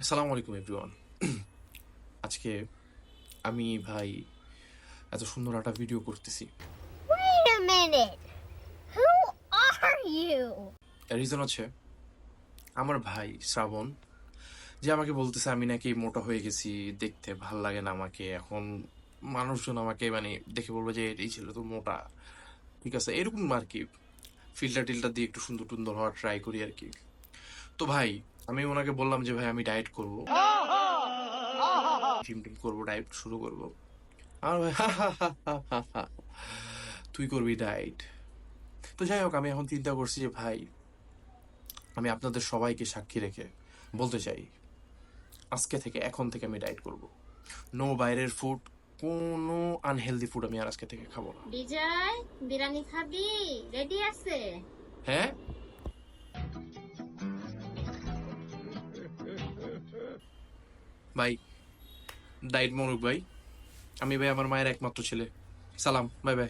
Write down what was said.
আসসালামু আলাইকুম এভরিওয়ান আজকে আমি ভাই এত সুন্দর একটা ভিডিও করতেছি। Wait a minute. Who are you? Reason হচ্ছে আমার ভাই শ্রাবণ যে আমাকে বলতেছে আমি নাকি মোটা হয়ে গেছি দেখতে ভালো লাগে না আমাকে এখন মানুষজন আমাকে মানে দেখে বলবে যে এই ছিল তো মোটা। ঠিক আছে? এরকম আর কি। ফিল্টার টিল্টার দিয়ে একটু সুন্দর টুন্দর হওয়ার ট্রাই করি আর কি। তো ভাই আমি ওনাকে বললাম যে ভাই আমি ডায়েট করব। জিম টিম করব ডায়েট শুরু করব। আর ভাই। তুই করবি ডায়েট তো যাই হোক আমি এখন চিন্তা করছি যে ভাই আমি আপনাদের সবাইকে সাক্ষী রেখে বলতে চাই আজকে থেকে এখন থেকে আমি ডায়েট করব। নো বাইরের ফুড কোনো আনহেলদি ফুড আমি আর আজকে থেকে খাব না। বিজয় বিরিয়ানি খাবি? রেডি আছে? হ্যাঁ? ভাই ডায়েট মরুক ভাই। আমি ভাই আমার মায়ের একমাত্র ছেলে। সালাম বাই বাই।